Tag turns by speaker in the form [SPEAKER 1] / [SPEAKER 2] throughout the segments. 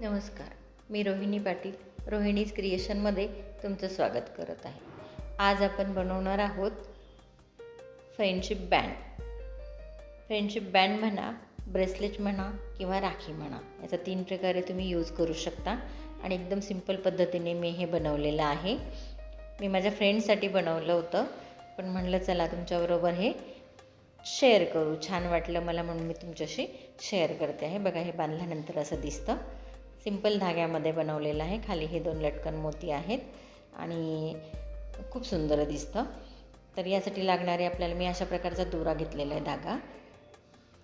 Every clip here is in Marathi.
[SPEAKER 1] नमस्कार मी रोहिणी पाटील रोहिणीज क्रिएशनमध्ये तुमचं स्वागत करत आहे. आज आपण बनवणार आहोत फ्रेंडशिप बँड. फ्रेंडशिप बँड म्हणा ब्रेसलेट म्हणा किंवा राखी म्हणा याचा तीन प्रकारे तुम्ही यूज करू शकता आणि एकदम सिंपल पद्धतीने मी हे बनवलेलं आहे. मी माझ्या फ्रेंडसाठी बनवलं होतं पण म्हणलं चला तुमच्याबरोबर हे शेअर करू. छान वाटलं मला म्हणून मी तुमच्याशी शेअर करते आहे. बघा हे बांधल्यानंतर असं दिसतं. सिंपल धाग्यामध्ये बनवलेलं आहे. खाली हे दोन लटकन मोती आहेत आणि खूप सुंदर दिसतं. तर यासाठी लागणारे आपल्याला मी अशा प्रकारचा दोरा घेतलेला आहे धागा.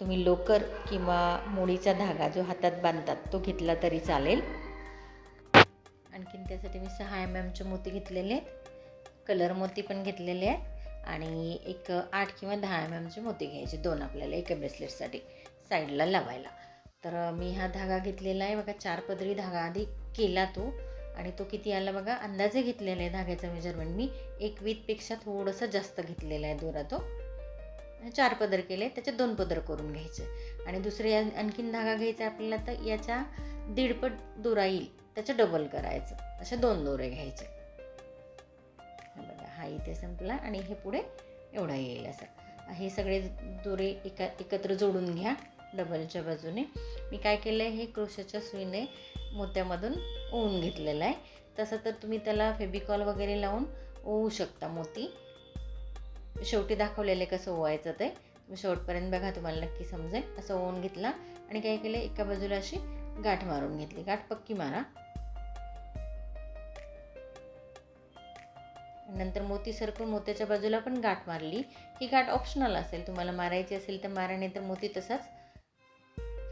[SPEAKER 1] तुम्ही लोकर किंवा मोडीचा धागा जो हातात बांधतात तो घेतला तरी चालेल. आणखीन त्यासाठी मी सहा एम एमचे मोती घेतलेले आहेत. कलर मोती पण घेतलेले आहेत आणि एक आठ किंवा दहा एम एमचे मोती घ्यायचे दोन आपल्याला एका ब्रेसलेटसाठी साईडला लावायला. तर मी हा धागा घेतलेला आहे. बघा चार पदरी धागा आधी केला तो आणि तो किती आला बघा? अंदाजे घेतलेला आहे धाग्याचं मेजरमेंट मी एक वीतपेक्षा थोडंसं जास्त घेतलेला आहे दोरा तो. चार पदर केले त्याचे दोन पदर करून घ्यायचे. आणि दुसरे आणखीन धागा घ्यायचा आपल्याला तर याच्या दीडपट दोरा येईल. त्याचं डबल करायचं. असे दोन दोरे घ्यायचे. बघा हा इथे संपला आणि हे पुढे एवढा येईल असं. हे सगळे दोरे एका एकत्र जोडून घ्या. डबलच्या बाजूने. मी काय केलं आहे हे क्रोशाच्या सुईने मोत्यामधून ओवून घेतलेलं आहे. तसं तर तुम्ही त्याला फेबिकॉल वगैरे लावून ओवू शकता मोती. शेवटी दाखवलेलं आहे कसं ओवायचं ते. तुम्ही शेवटपर्यंत बघा तुम्हाला नक्की समजेल. असं ओवून घेतला आणि काय केलं एका बाजूला अशी गाठ मारून घेतली. गाठ पक्की मारा. नंतर मोती सरकून मोत्याच्या बाजूला पण गाठ मारली. ही गाठ ऑप्शनल असेल तुम्हाला मारायची असेल तर मारा नाही तर मोती तसाच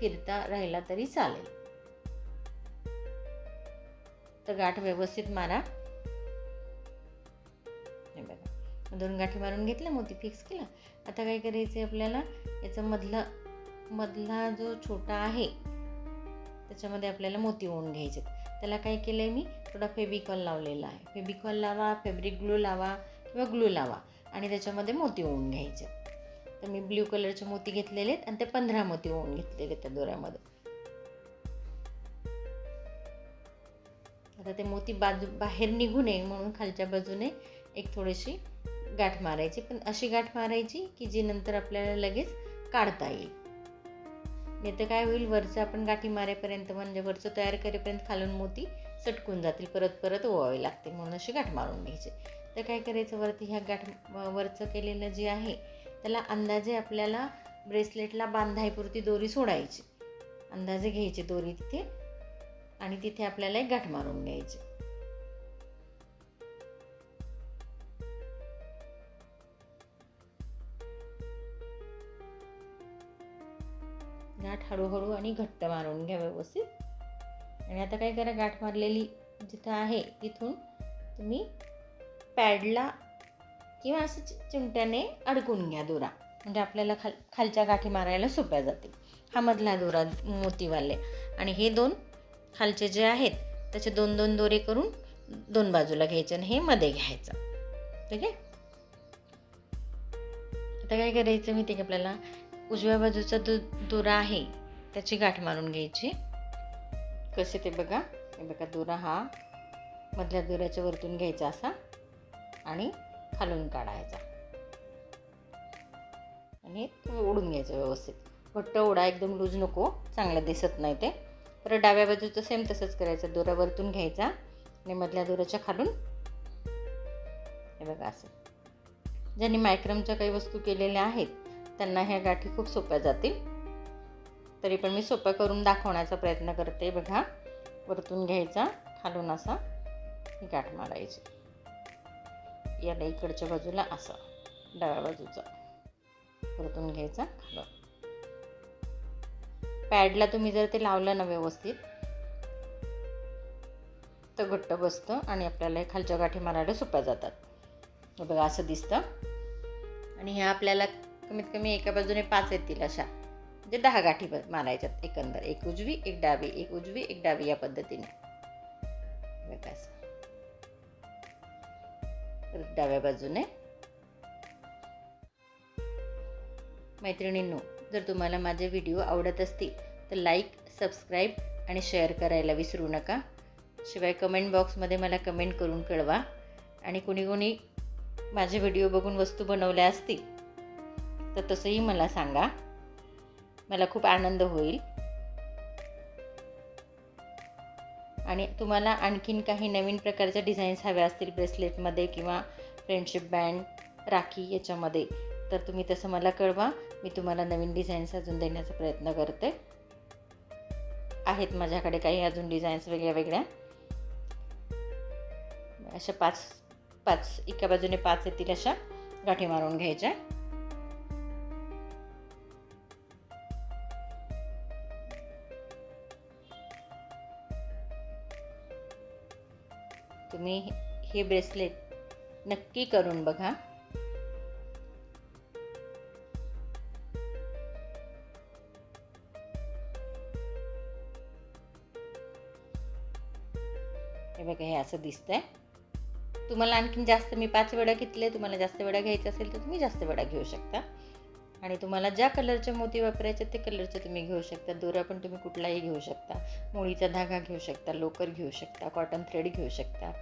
[SPEAKER 1] फिरता राहिला तरी चालेल. तर गाठ व्यवस्थित मारा. बघा. दोन गाठी मारून घेतल्या मोती फिक्स केला. आता काय करायचं आपल्याला? याचा मधला मधला जो छोटा आहे त्याच्यामध्ये आपल्याला मोती ओवून घ्यायचे त्याला काय केलं आहे मी? थोडा फेबिकॉल लावलेला आहे. फेबिकॉल लावा फॅब्रिक ग्लू लावा किंवा ग्लू लावा आणि त्याच्यामध्ये मोती ओवून घ्यायचे. तर मी ब्ल्यू कलरचे मोती घेतलेले आहेत आणि ते पंधरा मोती ओवून घेतलेले त्या दोऱ्यामध्ये. आता ते मोती बाजू बाहेर निघू नये म्हणून खालच्या बाजूने एक थोडीशी गाठ मारायची. पण अशी गाठ मारायची की जी नंतर आपल्याला लगेच काढता येईल. नाही तर काय होईल वरचं आपण गाठी मारेपर्यंत म्हणजे वरचं तयार करेपर्यंत खालून मोती सटकून जातील परत परत ओवावे लागते म्हणून अशी गाठ मारून घ्यायची. तर काय करायचं वरती ह्या गाठ वरचं केलेलं जे आहे त्याला अंदाजे आपल्याला ब्रेसलेटला बांधायपुरती दोरी सोडायची. अंदाजे घ्यायची दोरी तिथे आणि तिथे आपल्याला एक गाठ मारून घ्यायची. गाठ हळूहळू आणि घट्ट मारून घ्या व्यवस्थित. आणि आता काय करा गाठ मारलेली जिथं आहे तिथून तुम्ही पॅडला किंवा असं चिमट्याने अडकून घ्या दोरा. म्हणजे आपल्याला खाल खालच्या गाठी मारायला सोप्या जातील. हा मधला दोरा मोतीवाले. आणि हे दोन खालचे जे आहेत त्याचे दोन दोन दोरे करून दोन बाजूला घ्यायचे आणि हे मध्ये घ्यायचं. ठीक आहे? आता काय करायचं माहिती की आपल्याला? उजव्या बाजूचा दो दोरा आहे त्याची गाठ मारून घ्यायची. कसे ते बघा. हे बघा दोरा हा मधल्या दोऱ्याच्या वरतून घ्यायचा असा. आणि खालून काढायचा. आणि ओढून घ्यायचं व्यवस्थित. घट्ट ओढा एकदम लूज नको चांगलं दिसत नाही ते. परत डाव्या बाजूचं सेम तसंच करायचं. दोरा वरतून घ्यायचा आणि मधल्या दोराच्या खालून. हे बघा असं. ज्यांनी मायक्रमच्या काही वस्तू केलेल्या आहेत त्यांना ह्या गाठी खूप सोप्या जातील. तरी पण मी सोप्या करून दाखवण्याचा प्रयत्न करते बघा. वरतून घ्यायचा खालून असा. ही गाठ मारायची. याला इकडच्या बाजूला असा डाव्या बाजूचा. परतून घ्यायचा. खालून पॅडला तुम्ही जर ते लावलं ना व्यवस्थित तर घट्ट बसतं आणि आपल्याला खालच्या गाठी मारायला सोप्या जातात. बघा असं दिसतं. आणि ह्या आपल्याला कमीत कमी एका बाजूने पाच येतील अशा. म्हणजे दहा गाठी मारायच्यात एकंदर. एक उजवी एक डावी. एक उजवी एक डावी या पद्धतीने. बघा असं. डाव्या बाजूने. मैत्रिणींनो जर तुम्हाला माझे व्हिडिओ आवडत असतील तर लाईक सबस्क्राईब आणि शेअर करायला विसरू नका. शिवाय कमेंट बॉक्समध्ये मला कमेंट करून कळवा. आणि कुणी कुणी माझे व्हिडिओ बघून वस्तू बनवल्या असतील तर तसंही मला सांगा. मला खूप आनंद होईल. आणि तुम्हाला आणखीन काही नवीन प्रकारच्या डिझाईन्स हव्या असतील ब्रेसलेटमध्ये किंवा फ्रेंडशिप बँड राखी याच्यामध्ये. तर तुम्ही तसं मला कळवा. मी तुम्हाला नवीन डिझाईन्स अजून देण्याचा प्रयत्न करते. आहेत माझ्याकडे काही अजून डिझाईन्स वेगळ्या वेगळ्या. अशा पाच पाच एका बाजूने पाच येतील अशा. गाठी मारून घ्यायच्या. तुम्ही हे ब्रेसलेट नक्की करून बघा. हे बघा हे असं दिसतंय. तुम्हाला आणखीन जास्त मी पाच वेळा घेतले तुम्हाला जास्त वेळा घ्यायचं असेल तर तुम्ही जास्त वेळा घेऊ शकता. आणि तुम्हाला ज्या कलरच्या मोती वापरायचे ते कलरचे तुम्ही घेऊ शकता. दोरा पण तुम्ही कुठलाही घेऊ शकता. मुळीचा धागा घेऊ शकता लोकर घेऊ शकता कॉटन थ्रेड घेऊ शकता.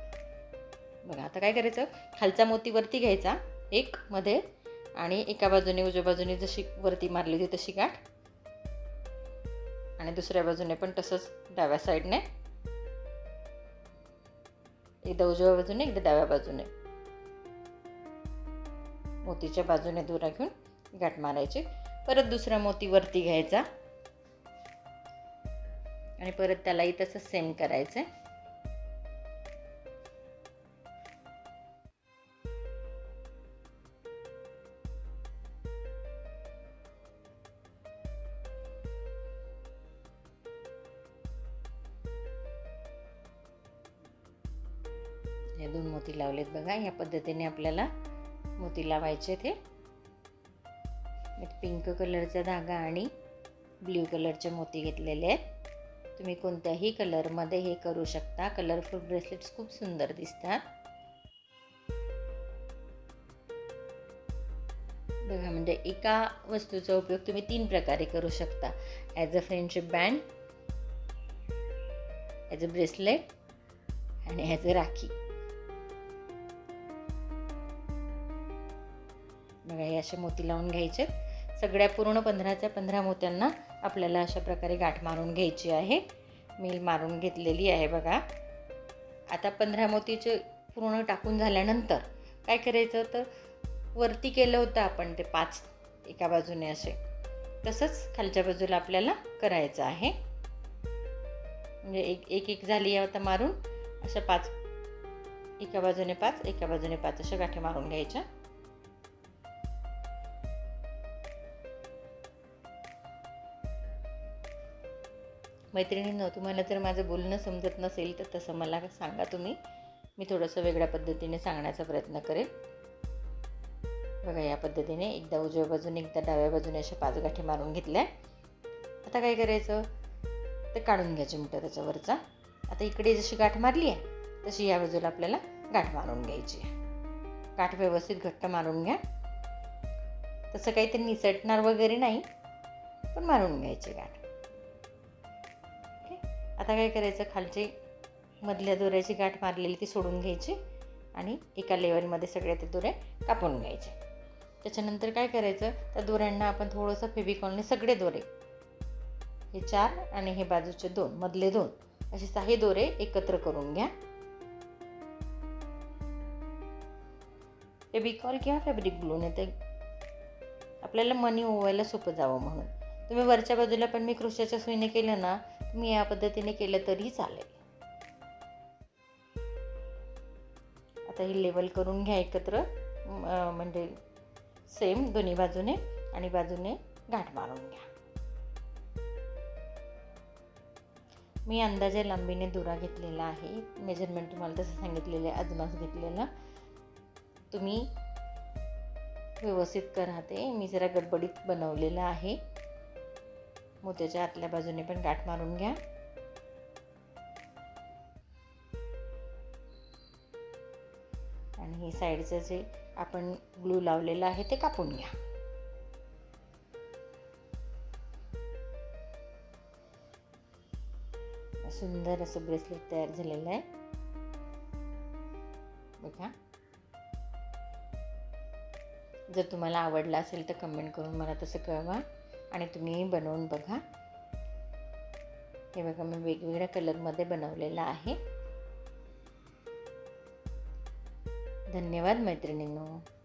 [SPEAKER 1] बघा आता काय करायचं? खालचा मोती वरती घ्यायचा एक मध्ये आणि एका बाजूने उजव्या बाजूने जशी वरती मारली होती तशी गाठ. आणि दुसऱ्या बाजूने पण तसंच डाव्या साईडने. एकदा उजव्या बाजूने एकदा डाव्या बाजूने. मोतीच्या बाजूने दोरा घेऊन गाठ मारायची. परत दुसरा मोती वरती घ्यायचा. आणि परत त्यालाही तसंच सेम करायचं हे दोन मोती लावलेत बघा. या पद्धतीने आपल्याला मोती लावायचे ते. पिंक कलरचा धागा आणि ब्ल्यू कलरचे मोती घेतलेले आहेत. तुम्ही कोणत्याही कलरमध्ये हे करू शकता. कलरफुल ब्रेसलेट्स खूप सुंदर दिसतात. बघा म्हणजे एका वस्तूचा उपयोग तुम्ही तीन प्रकारे करू शकता. As a friendship band as a bracelet आणि ॲज अ राखी. बघा हे असे मोती लावून घ्यायचे. सगळ्या पूर्ण पंधराच्या पंधरा मोत्यांना आपल्याला अशा प्रकारे गाठ मारून घ्यायची आहे. मी मारून घेतलेली आहे बघा. आता पंधरा मोतीचे पूर्ण टाकून झाल्यानंतर काय करायचं तर वरती केलं होतं आपण ते पाच एका बाजूने असे. तसंच खालच्या बाजूला आपल्याला करायचं आहे. म्हणजे एक एक एक झाली आता मारून. अशा पाच एका बाजूने पाच एका बाजूने पाच अशा गाठी मारून घ्यायच्या. मैत्रिणींनो तुम्हाला जर माझं बोलणं समजत नसेल तर तसं मला सांगा तुम्ही. मी थोडंसं वेगळ्या पद्धतीने सांगण्याचा प्रयत्न करेन. बघा या पद्धतीने एकदा उजव्या बाजूने एकदा डाव्या बाजूने अशा पाच गाठी मारून घेतल्या. आता काय करायचं? ते काढून घ्यायचे मोठं त्याच्यावरचा. आता इकडे जशी गाठ मारली आहे तशी या बाजूला आपल्याला गाठ मारून घ्यायची गाठ व्यवस्थित घट्ट मारून घ्या. तसं काही ते निसटणार वगैरे नाही पण मारून घ्यायची गाठ. आता काय करायचं? खालची मधल्या दोऱ्याची गाठ मारलेली ती सोडून घ्यायची आणि एका लेवलमध्ये सगळे ते दोरे कापून घ्यायचे. त्याच्यानंतर काय करायचं? त्या दोऱ्यांना आपण थोडंसं फेविकॉलने सगळे दोरे हे चार आणि हे बाजूचे दोन मधले दोन असे सहा दोरे एकत्र करून घ्या. फेविकॉल किंवा फॅब्रिक ग्लूने ते आपल्याला मनी ओवायला सोपं जावं म्हणून. तुम्ही वरच्या बाजूला पण मी क्रोशाच्या सुईने केलं ना तुम्ही या पद्धतीने केलं तरी चालेल. आता ही लेवल करून घ्या एकत्र. म्हणजे सेम दोन्ही बाजूने आणि बाजूने गाठ मारून घ्या. मी अंदाजे लांबीने दुरा घेतलेला आहे. मेजरमेंट तुम्हाला तसं सांगितलेलं आहे. अजमास घेतलेला. तुम्ही व्यवस्थित करा ते. मी जरा गडबडीत बनवलेलं आहे. मोत्याच्या आतल्या बाजूने पण गाठ मारून घ्या. आणि हे साईडचं जे आपण ग्लू लावलेलं आहे ते कापून घ्या. सुंदर असं ब्रेसलेट तयार झालेलं आहे. बघा. जर तुम्हाला आवडला असेल तर कमेंट करून मला तसं कळवा. आणि तुम्ही बनवून बघा. हे बघा मी वेगवेगळ्या कलरमध्ये बनवलेलं आहे. धन्यवाद मैत्रिणींनो.